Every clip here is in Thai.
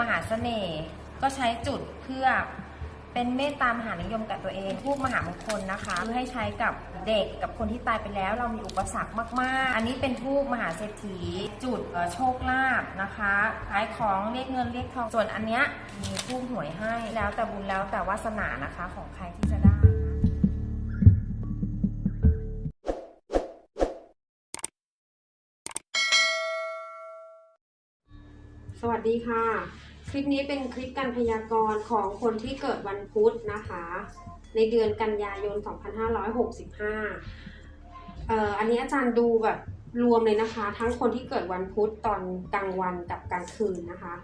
มหาเสน่ห์ก็ใช้จุดเพื่อเป็นเมตตามหานิยมกับตัวเองทูบมหามงคลนะคะเพื่อให้ใช้กับเด็กกับคนที่ตายไปแล้ว เรามีอุปสรรคมาก ๆ อันนี้เป็นทูบมหาเศรษฐี จุดโชคลาภนะคะขายของเรียกเงินเรียกทองส่วนอันเนี้ยมีทูบหวยให้แล้วแต่บุญแล้วแต่วาสนานะคะของใครที่จะได้ สวัสดีค่ะ คลิปนี้เป็นคลิปการพยากรณ์ของคนที่เกิดวันพุธนะคะ ในเดือนกันยายน 2565เอ่ออันนี้อาจารย์ดูแบบรวมเลยนะคะ ทั้งคนที่เกิดวันพุธตอนกลางวันกับกลางคืนนะคะ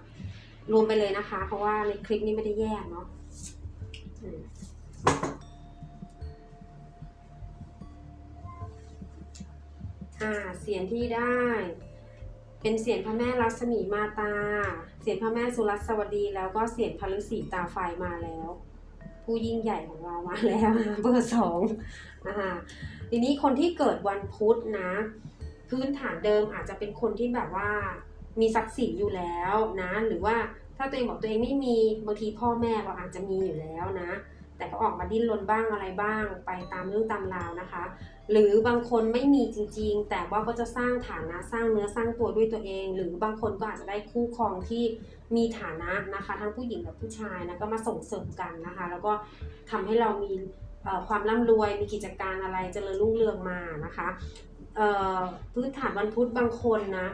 รวมไปเลยนะคะ เพราะว่าในคลิปนี้ไม่ได้แยกเนาะอ่าเสียงที่ได้ เป็นเสียงพระแม่ลักษมีมาตา เสียงพระแม่สุรัสวดี แล้วก็เสียงพระฤาษีตาไฟมาแล้ว ผู้ยิ่งใหญ่ของเรามาแล้วเบอร์สองนะคะทีนี้คนที่เกิดวันพุธนะ พื้นฐานเดิมอาจจะเป็นคนที่แบบว่ามีทรัพย์สินอยู่แล้วนะ หรือว่าถ้าตัวเองบอกตัวเองไม่มีบางทีพ่อแม่เราอาจจะมีอยู่แล้วนะ แต่ก็ออกมาดิ้นรนบ้างอะไรบ้าง ไปตามเรื่องตามราวนะคะ หรือบางคนไม่มีจริงๆ แต่ว่าก็จะสร้างฐานะสร้างเนื้อสร้างตัวด้วยตัวเอง หรือบางคนก็อาจจะได้คู่ครองที่มีฐานะนะคะ ทั้งผู้หญิงและผู้ชายนะก็มาส่งเสริมกันนะคะ แล้วก็ทำให้เรามีความร่ำรวยมีกิจการอะไรเจริญรุ่งเรืองมานะคะพื้นฐานวันพุธบางคนนะ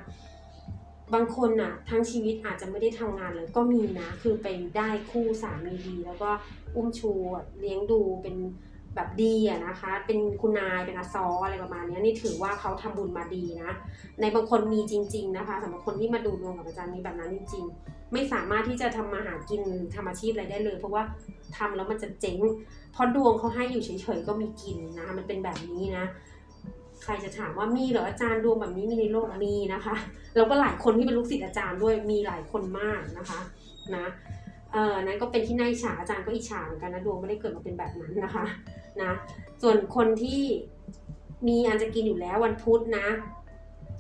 บางคนน่ะทั้งชีวิตอาจจะไม่ได้ทำงานเลยก็มีนะ คือไปได้คู่สามีดี แล้วก็อุ้มชูเลี้ยงดูเป็นแบบดีอะนะคะ เป็นคุณนายเป็นอาซออะไรประมาณนี้นี่ถือว่าเขาทำบุญมาดีนะ ในบางคนมีจริง ๆ นะคะสำหรับคนที่มาดูดวงกับอาจารย์มีแบบนั้นจริง ๆ ไม่สามารถที่จะทำมาหากินทำอาชีพอะไรได้เลย เพราะว่าทำแล้วมันจะเจ๊งเพราะดวงเขาให้อยู่เฉยๆก็มีกินนะมันเป็นแบบนี้นะ ใครจะถามว่ามีเหรออาจารย์ดวงแบบนี้มีในโลกมีนะคะแล้วก็หลายคนที่เป็นลูกศิษย์อาจารย์ด้วยมีหลายคนมากนะคะนะเออนั้นก็เป็นที่น่าอิจฉาอาจารย์ก็อิจฉาเหมือนกันนะดวงไม่ได้เกิดมาเป็นแบบนั้นนะคะนะส่วนคนที่มีอันจะกินอยู่แล้ววันพุธนะ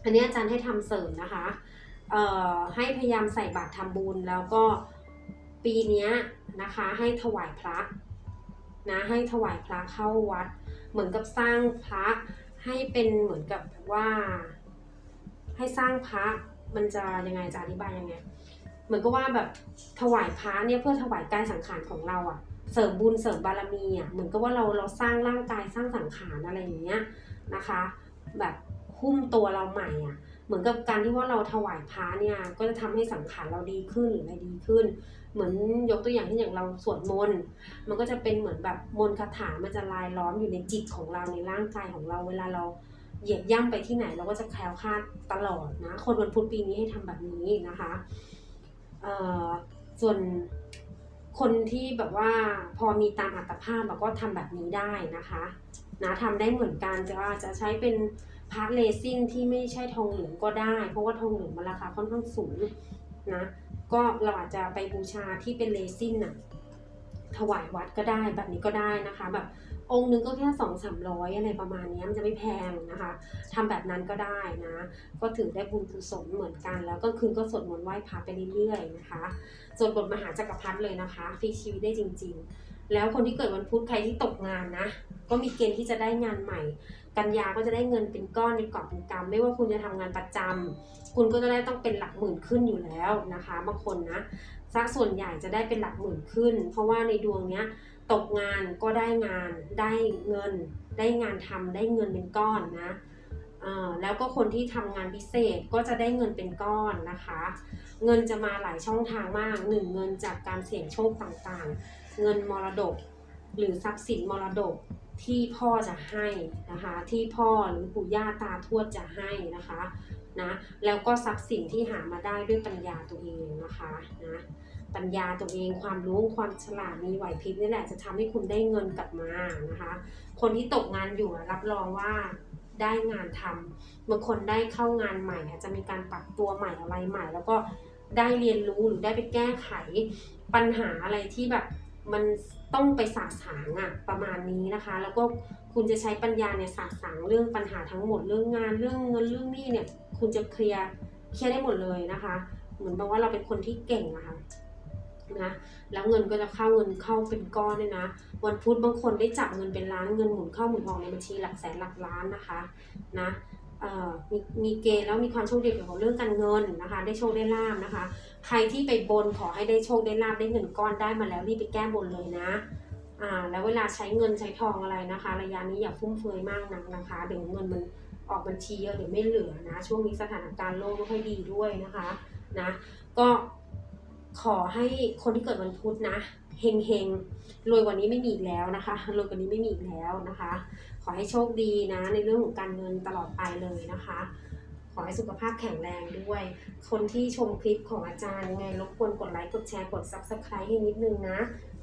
อันนี้อาจารย์ให้ทำเสริมนะคะเอ่อให้พยายามใส่บาตรทำบุญแล้วก็ปีนี้นะคะให้ถวายพระนะให้ถวายพระเข้าวัด เหมือนกับสร้างพระ ให้เป็นเหมือนกับว่าให้สร้างพระมันจะยังไงจะอธิบายยังไง เหมือนก็ว่าแบบถวายพระเนี่ยเพื่อถวายกายสังขารของเราอะเสริมบุญเสริมบารมีอะเหมือนกับว่าเราเราสร้างร่างกายสร้างสังขารอะไรอย่างเงี้ยนะคะ แบบหุ้มตัวเราใหม่อะ เหมือนกับการที่ว่าเราถวายพระเนี่ยก็จะทำให้สังขารเราดีขึ้นหรืออะไรดีขึ้น เหมือนยกตัวอย่างที่อย่างเราสวดมนต์มันก็จะเป็นเหมือนแบบมนต์คาถามันจะลายล้อมอยู่ในจิตของเราในร่างกายของเราเวลาเราเหยียบย่ำไปที่ไหนเราก็จะแคล้วคลาดตลอดนะ คนวันพุธปีนี้ให้ทำแบบนี้นะคะเอ่อส่วนคนที่แบบว่าพอมีตามอัตภาพเราก็ทำแบบนี้ได้นะคะนะทำได้เหมือนกันจะว่าจะใช้เป็น พาร์ทเลซิ่งที่ไม่ใช่ทองเหลืองก็ได้ เพราะว่าทองเหลืองมันราคาค่อนข้างสูงนะก็เราอาจจะไปบูชาที่เป็นเลซินน่ะถวายวัดก็ได้แบบนี้ก็ได้นะคะแบบองค์หนึงก็แค่สองสามร้อยอะไรประมาณนี้มันจะไม่แพงนะคะทำแบบนั้นก็ได้นะ ก็ถือได้บุญกุศลเหมือนกัน แล้วก็คืนก็สวดมนต์ไหว้พระไปเรื่อยๆนะคะส่วนบทมหาจักรพรรดิเลยนะคะพลิกชีวิตได้จริง ๆ แล้วคนที่เกิดวันพุธใครที่ตกงานนะ ก็มีเกณฑ์ที่จะได้งานใหม่ กันยาก็จะได้เงินเป็นก้อนเป็นกอบเป็นกำไม่ว่าคุณจะทำงานประจำคุณก็จะได้ต้องเป็นหลักหมื่นขึ้นอยู่แล้วนะคะบางคนนะสักส่วนใหญ่จะได้เป็นหลักหมื่นขึ้น เพราะว่าในดวงเนี้ยตกงานก็ได้งานได้เงิน ได้งานทำได้เงินเป็นก้อนนะแล้วก็คนที่ทำงานพิเศษก็จะได้เงินเป็นก้อนนะคะ เงินจะมาหลายช่องทางมากหนึ่งเงินจากการเสี่ยงโชคต่างๆ เงินมรดก หรือทรัพย์สินมรดก ที่พ่อจะให้นะคะ ที่พ่อหรือปู่ย่าตาทวดจะให้นะคะนะแล้วก็ทรัพย์สินที่หามาได้ด้วยปัญญาตัวเองนะคะนะปัญญาตัวเองความรู้ความฉลาดมีไหวพริบนี่แหละจะทำให้คุณได้เงินกลับมานะคะ คนที่ตกงานอยู่รับรองว่าได้งานทำบางคนได้เข้างานใหม่อาจจะมีการปรับตัวใหม่อะไรใหม่ แล้วก็ได้เรียนรู้หรือได้ไปแก้ไขปัญหาอะไรที่แบบ มันต้องไปสาสางอะประมาณนี้นะคะ แล้วก็คุณจะใช้ปัญญาเนี่ยสาสางเรื่องปัญหาทั้งหมดเรื่องงานเรื่องเงินเรื่องหนี้เนี่ย คุณจะเคลียร์เคลียร์ได้หมดเลยนะคะ เหมือนแบบว่าเราเป็นคนที่เก่งอะค่ะนะแล้วเงินก็จะเข้าเงินเข้าเป็นก้อนเลยนะ วันพุธบางคนได้จับเงินเป็นล้านเงินหมุนเข้าหมุนออกในบัญชีหลักแสนหลักล้านนะคะนะ มีมีเกณฑ์แล้วมีความโชคดีเกี่ยวกับเรื่องการเงินนะคะ ได้โชคได้ลาบนะคะ ใครที่ไปบนขอให้ได้โชคได้ลาบได้เงินก้อนได้มาแล้วรีบไปแก้บนเลยนะอ่าแล้วเวลาใช้เงินใช้ทองอะไรนะคะ ระยะนี้อย่าฟุ่มเฟือยมากนักนะคะเดี๋ยวเงินมันออกบัญชีเยอะเดี๋ยวไม่เหลือนะช่วงนี้สถานการณ์โลกไม่ค่อยดีด้วยนะคะนะก็ขอให้คนที่เกิดวันพุธนะ เฮงเฮงรวยกว่านี้ไม่มีอีกแล้วนะคะรวยกว่านี้ไม่มีอีกแล้วนะคะ ขอให้โชคดีนะในเรื่องของการเงินตลอดไปเลยนะคะ ขอให้สุขภาพแข็งแรงด้วย คนที่ชมคลิปของอาจารย์ยังไงรบกวนกดไลค์กดแชร์กด subscribe ให้นิดนึงนะ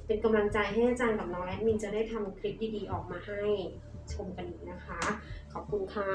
เป็นกำลังใจให้อาจารย์กับน้องแอดมินจะได้ทำคลิปดีๆออกมาให้ชมกันอีกนะคะ ขอบคุณค่ะ